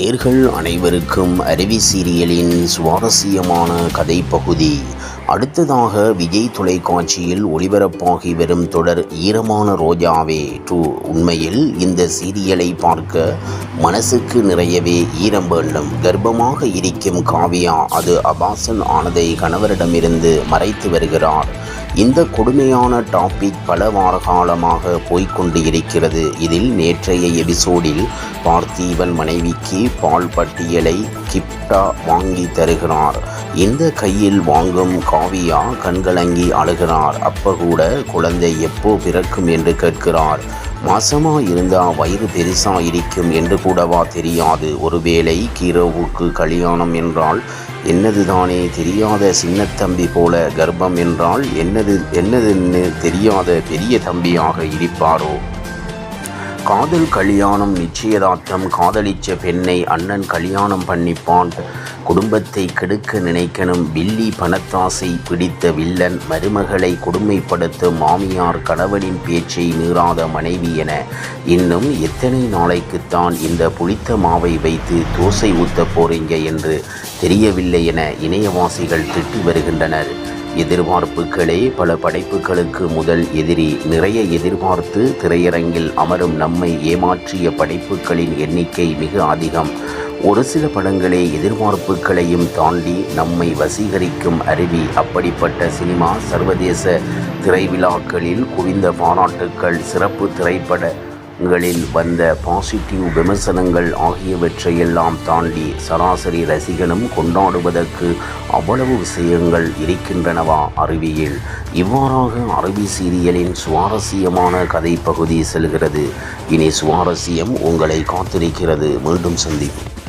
நேர்கள் அனைவருக்கும் அருவி சீரியலின் சுவாரஸ்யமான கதை பகுதி அடுத்ததாக விஜய் தொலைக்காட்சியில் ஒளிபரப்பாகி வரும் தொடர் ஈரமான ரோஜாவே. டூ உண்மையில் இந்த சீரியலை பார்க்க மனசுக்கு நிறையவே ஈரம் வேண்டும். கர்ப்பமாக இருக்கும் காவியா அது அபாசன் ஆனதை கணவரிடமிருந்து மறைத்து வருகிறார். இந்த கொடுமையான டாபிக் பல வார காலமாக போய்க்கொண்டு இருக்கிறது. இதில் நேற்றைய எபிசோடில் பார்த்தீவன் மனைவிக்கு பால் பட்டியலை கிப்டா வாங்கி தருகிறார். இந்த கையில் வாங்கும் காவியா கண்கலங்கி அழுகிறார். அப்ப கூட குழந்தை எப்போ பிறக்கும் என்று கேட்கிறார். மாசமா இருந்தா வயிறு பெருசா இருக்கும் என்று கூடவா தெரியாது. ஒருவேளை கீரோவுக்கு கல்யாணம் என்றால் என்னதுதானே தெரியாத சின்னத்தம்பி போல கர்ப்பம் என்றால் என்னது என்னதுன்னு தெரியாத பெரிய தம்பியாக இருப்பாரோ காதல் கல்யாணம் நிச்சயதார்த்தம் காதலிச்ச பெண்ணை அண்ணன் கல்யாணம் பண்ணிப்பான். குடும்பத்தை கெடுக்க நினைக்கணும். வில்லி பணத்தாசை பிடித்த வில்லன் மருமகளை கொடுமைப்படுத்தும் மாமியார் கணவனின் பேச்சை மீறாத மனைவி என இன்னும் எத்தனை நாளைக்குத்தான் இந்த புளித்த மாவை வைத்து தோசை ஊத்த போறீங்க என்று தெரியவில்லை என இணையவாசிகள் திட்டி வருகின்றனர். எதிர்பார்ப்புகளே பல படைப்புகளுக்கு முதல் எதிரி. நிறைய எதிர்பார்த்து திரையரங்கில் அமரும் நம்மை ஏமாற்றிய படைப்புகளின் எண்ணிக்கை மிக அதிகம். ஒரு சில படங்களே எதிர்பார்ப்புகளையும் தாண்டி நம்மை வசீகரிக்கும் அருவி. அப்படிப்பட்ட சினிமா சர்வதேச திரைவிழாக்களில் குவிந்த பாராட்டுக்கள் சிறப்பு திரைப்படங்களில் வந்த பாசிட்டிவ் விமர்சனங்கள் ஆகியவற்றையெல்லாம் தாண்டி சராசரி ரசிகனும் கொண்டாடுவதற்கு அவ்வளவு விஷயங்கள் இருக்கின்றனவா அருவியில். இவ்வாறாக அருவி சீரியலின் சுவாரஸ்யமான கதை பகுதி செல்கிறது. இனி சுவாரஸ்யம் உங்களை காத்திருக்கிறது. மீண்டும் சந்திப்போம்.